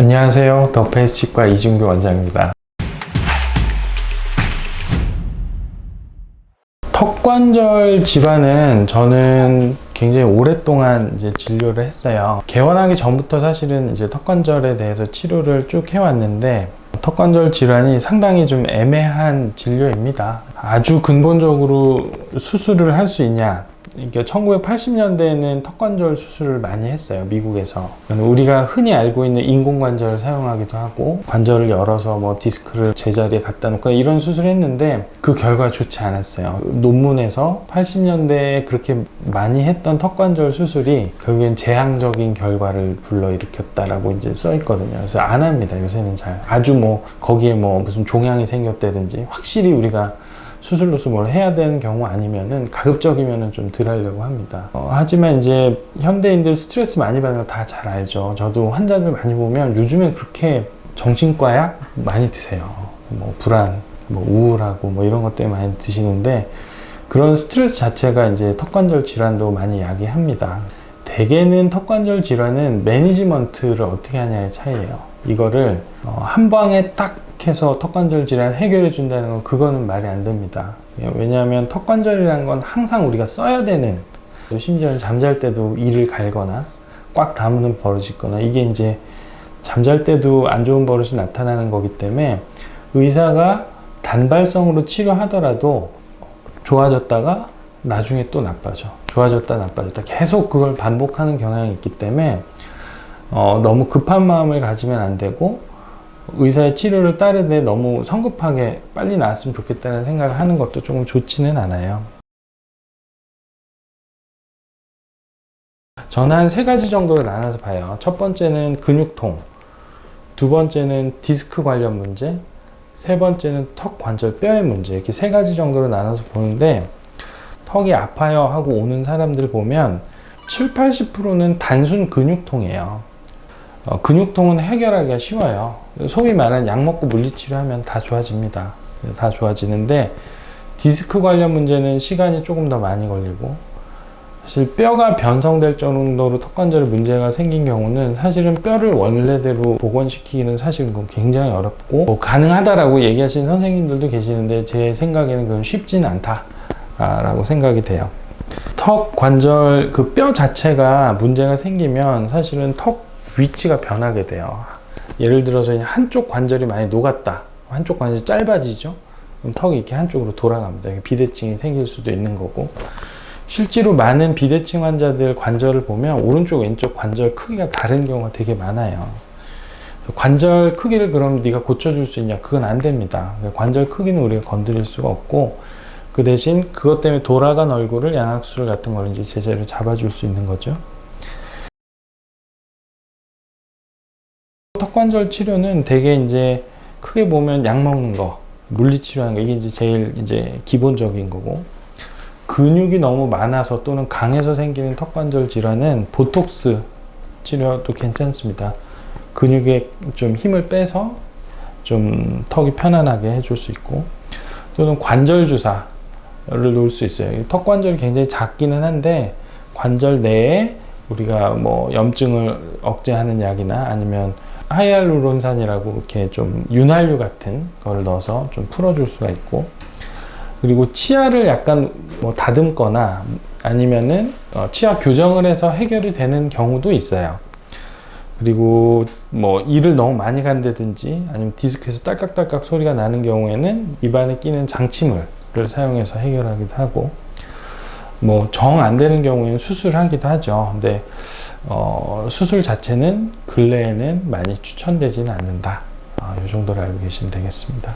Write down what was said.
안녕하세요. 더 페이스 치과 이준규 원장입니다. 턱관절 질환은 저는 굉장히 오랫동안 이제 진료를 했어요. 개원하기 전부터 사실은 이제 턱관절에 대해서 치료를 쭉 해왔는데 턱관절 질환이 상당히 좀 애매한 진료입니다. 아주 근본적으로 수술을 할 수 있냐? 이게 1980년대에는 턱관절 수술을 많이 했어요. 미국에서. 우리가 흔히 알고 있는 인공관절을 사용하기도 하고 관절을 열어서 뭐 디스크를 제자리에 갖다 놓고 이런 수술을 했는데 그 결과 좋지 않았어요. 논문에서 80년대에 그렇게 많이 했던 턱관절 수술이 결국엔 재앙적인 결과를 불러일으켰다라고 이제 써 있거든요. 그래서 안 합니다. 요새는 잘. 아주 뭐 거기에 뭐 무슨 종양이 생겼다든지 확실히 우리가 수술로서 뭘 해야 되는 경우 아니면은 가급적이면은 좀 덜 하려고 합니다. 어, 하지만 이제 현대인들 스트레스 많이 받는 거 다 잘 알죠. 저도 환자들 많이 보면 요즘에 그렇게 정신과 약 많이 드세요. 뭐 불안, 뭐 우울하고 뭐 이런 것 때문에 많이 드시는데 그런 스트레스 자체가 이제 턱관절 질환도 많이 야기합니다. 대개는 턱관절 질환은 매니지먼트를 어떻게 하냐의 차이예요. 이거를 어, 한 방에 딱 해서 턱관절 질환 해결해 준다는 건 그거는 말이 안 됩니다. 왜냐하면 턱관절이라는 건 항상 우리가 써야 되는 심지어는 잠잘 때도 이를 갈거나 꽉 다무는 버릇이 있거나 이게 이제 잠잘 때도 안 좋은 버릇이 나타나는 거기 때문에 의사가 단발성으로 치료하더라도 좋아졌다가 나중에 또 나빠져. 좋아졌다 나빠졌다. 계속 그걸 반복하는 경향이 있기 때문에 어, 너무 급한 마음을 가지면 안 되고 의사의 치료를 따르되 너무 성급하게 빨리 나았으면 좋겠다는 생각을 하는 것도 조금 좋지는 않아요. 저는 한 세 가지 정도로 나눠서 봐요. 첫 번째는 근육통, 두 번째는 디스크 관련 문제, 세 번째는 턱 관절 뼈의 문제 이렇게 세 가지 정도로 나눠서 보는데 턱이 아파요 하고 오는 사람들 보면 7, 80%는 단순 근육통이에요. 어, 근육통은 해결하기가 쉬워요. 소위 말하는 약 먹고 물리치료하면 다 좋아집니다. 다 좋아지는데 디스크 관련 문제는 시간이 조금 더 많이 걸리고 사실 뼈가 변성될 정도로 턱관절에 문제가 생긴 경우는 사실은 뼈를 원래대로 복원시키기는 사실 그건 굉장히 어렵고 뭐 가능하다라고 얘기하시는 선생님들도 계시는데 제 생각에는 그건 쉽지는 않다라고 생각이 돼요. 턱 관절 그 뼈 자체가 문제가 생기면 사실은 턱 위치가 변하게 돼요. 예를 들어서 한쪽 관절이 많이 녹았다. 한쪽 관절이 짧아지죠. 그럼 턱이 이렇게 한쪽으로 돌아갑니다. 비대칭이 생길 수도 있는 거고. 실제로 많은 비대칭 환자들 관절을 보면 오른쪽 왼쪽 관절 크기가 다른 경우가 되게 많아요. 관절 크기를 그럼 네가 고쳐줄 수 있냐? 그건 안 됩니다. 관절 크기는 우리가 건드릴 수가 없고 그 대신 그것 때문에 돌아간 얼굴을 양악술 같은 걸 이제 제자리로 잡아줄 수 있는 거죠. 턱관절 치료는 대개 이제 크게 보면 약 먹는 거, 물리 치료하는 거 이게 이제 제일 이제 기본적인 거고 근육이 너무 많아서 또는 강해서 생기는 턱관절 질환은 보톡스 치료도 괜찮습니다. 근육에 좀 힘을 빼서 좀 턱이 편안하게 해줄 수 있고 또는 관절 주사를 놓을 수 있어요. 턱관절이 굉장히 작기는 한데 관절 내에 우리가 뭐 염증을 억제하는 약이나 아니면 하이알루론산이라고 이렇게 좀 윤활유 같은 걸 넣어서 좀 풀어줄 수가 있고 그리고 치아를 약간 뭐 다듬거나 아니면은 어 치아 교정을 해서 해결이 되는 경우도 있어요. 그리고 뭐 이를 너무 많이 간다든지 아니면 디스크에서 딸깍딸깍 소리가 나는 경우에는 입안에 끼는 장치물을 사용해서 해결하기도 하고 뭐 정 안 되는 경우에는 수술하기도 하죠. 근데 어, 수술 자체는 근래에는 많이 추천되지는 않는다. 어, 이 정도로 알고 계시면 되겠습니다.